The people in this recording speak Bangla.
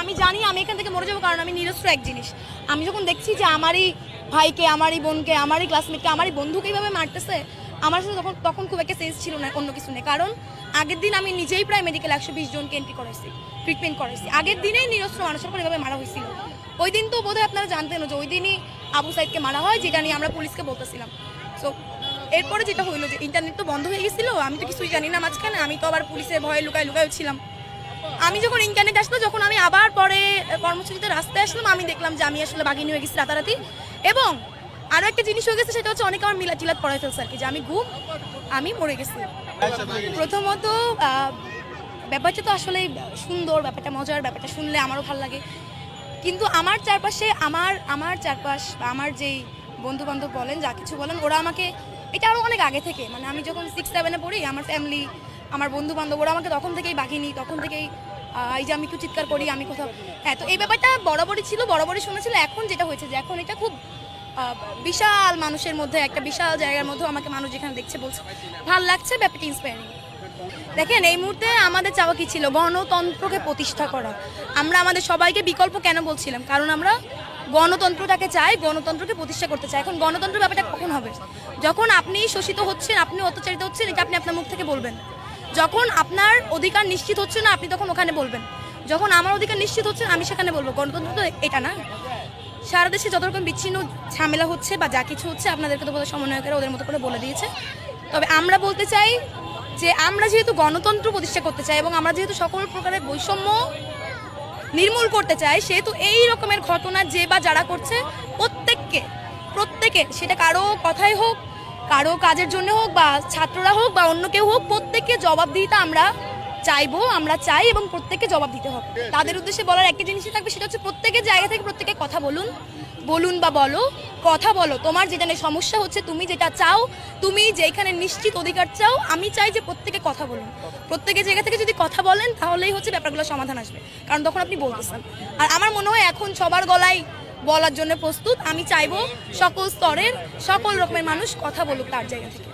আমি জানি আমি এখান থেকে মরে যাব কারণ আমি নিরস্ত্র এক জিনিস। আমি যখন দেখছি যে আমারই ভাইকে, আমারই বোনকে, আমারই ক্লাসমেটকে আমারই বন্ধুকে এইভাবে মারতেছে, আমার সাথে তখন তখন খুব একটা সেন্স ছিল না অন্য কিছু নেই কারণ আগের দিন আমি নিজেই প্রায় মেডিকেল একশো বিশ জনকে এন্ট্রি করেছি ট্রিটমেন্ট করেছি আগের দিনেই নিরস্ত্র মানুষের উপর এভাবে মারা হয়েছিল। ওই দিন তো বোধহয় আপনারা জানতেন যে ওই দিনই আবু সাইদকে মারা হয়, যেটা নিয়ে আমরা পুলিশকে বলতেছিলাম। সো এরপরে যেটা হইল যে ইন্টারনেট তো বন্ধ হয়ে গেছিল, আমি তো কিছুই জানি না মাঝখানে। আমি তো আবার পুলিশের ভয়ে লুকায় লুকায় ছিলাম। আমি যখন ইন্টারনেট আসলো যখন আমি আবার পরে কর্মসূচিতে রাস্তায় আসলাম, আমি দেখলাম যে আমি আসলে বাঘিনী হয়ে গেছি রাতারাতি। এবং আরও একটা জিনিস হয়ে গেছে, সেটা হচ্ছে অনেকে আমার মিলা টিলাত পড়াই ফেলছে আর কি যে আমি ঘুম, আমি মরে গেছি। প্রথমত ব্যাপারটা তো আসলে সুন্দর, ব্যাপারটা মজার, ব্যাপারটা শুনলে আমারও ভালো লাগে। কিন্তু আমার চারপাশে, আমার আমার চারপাশ বা আমার যেই বন্ধু বান্ধব বলেন, যা কিছু বলেন, ওরা আমাকে, এটা আরও অনেক আগে থেকে মানে আমি যখন সিক্স সেভেনে পড়ি, আমার ফ্যামিলি আমার বন্ধু বান্ধব ওরা আমাকে তখন থেকেই বাঘিনি, তখন থেকেই এই যে আমি একটু চিৎকার করি, আমি কোথাও হ্যাঁ তো এই ব্যাপারটা বরাবরই ছিল, বরাবরই শুনেছিল, এখন যেটা হয়েছে যে এখন এটা খুব বিশাল মানুষের মধ্যে, একটা বিশাল জায়গার মধ্যে আমাকে মানুষ যেখানে দেখছে বলছে, ভালো লাগছে, ব্যাপারটা ইন্সপায়ারিং দেখেন, এই মুহূর্তে আমাদের চাওয়া কি ছিল? গণতন্ত্রকে প্রতিষ্ঠা করা। আমরা আমাদের সবাইকে বিকল্প কেন বলছিলাম? কারণ আমরা গণতন্ত্রটাকে চাই, গণতন্ত্রকে প্রতিষ্ঠা করতে চাই। এখন গণতন্ত্র ব্যাপারটা কখন হবে? যখন আপনি শোষিত হচ্ছেন, আপনি অত্যাচারিত হচ্ছেন, এটা আপনি আপনার মুখ থেকে বলবেন। যখন আপনার অধিকার নিশ্চিত হচ্ছে না, আপনি তখন ওখানে বলবেন। যখন আমার অধিকার নিশ্চিত হচ্ছে, আমি সেখানে বলব। গণতন্ত্র তো এটা না। সারা দেশে যত রকম বিচ্ছিন্ন ঝামেলা হচ্ছে বা যা কিছু হচ্ছে, আপনাদেরকে তো বোধহয় সমন্বয়কেরা ওদের মতো করে বলে দিয়েছে। তবে আমরা বলতে চাই যে, আমরা যেহেতু গণতন্ত্র প্রতিষ্ঠা করতে চাই এবং আমরা যেহেতু সকল প্রকারের বৈষম্য নির্মূল করতে চাই, সেহেতু এই রকমের ঘটনা যে বা যারা করছে, প্রত্যেককে, প্রত্যেকে, সেটা কারও কথাই হোক কারও কাজের জন্য হোক বা ছাত্ররা হোক বা অন্য কেউ হোক, প্রত্যেককে জবাবদিহিতা আমরা চাইব, আমরা চাই এবং প্রত্যেককে জবাব দিতে হবে। তাদের উদ্দেশ্যে বলার একটা জিনিসই থাকবে, সেটা হচ্ছে প্রত্যেকের জায়গা থেকে প্রত্যেকে কথা বলুন। বলুন বা বলো, কথা বলো, তোমার যেটা সমস্যা হচ্ছে, তুমি যেটা চাও, তুমি যেখানে নিশ্চিত অধিকার চাও, আমি চাই যে প্রত্যেকে কথা বলুন। প্রত্যেকের জায়গা থেকে যদি কথা বলেন, তাহলেই হচ্ছে ব্যাপারগুলো সমাধান আসবে। কারণ তখন আপনি বলতেছেন। আর আমার মনে হয় এখন সবার গলায় বলার জন্য প্রস্তুত। আমি চাইব সকল স্তরের সকল রকমের মানুষ কথা বলুক তার জায়গা থেকে।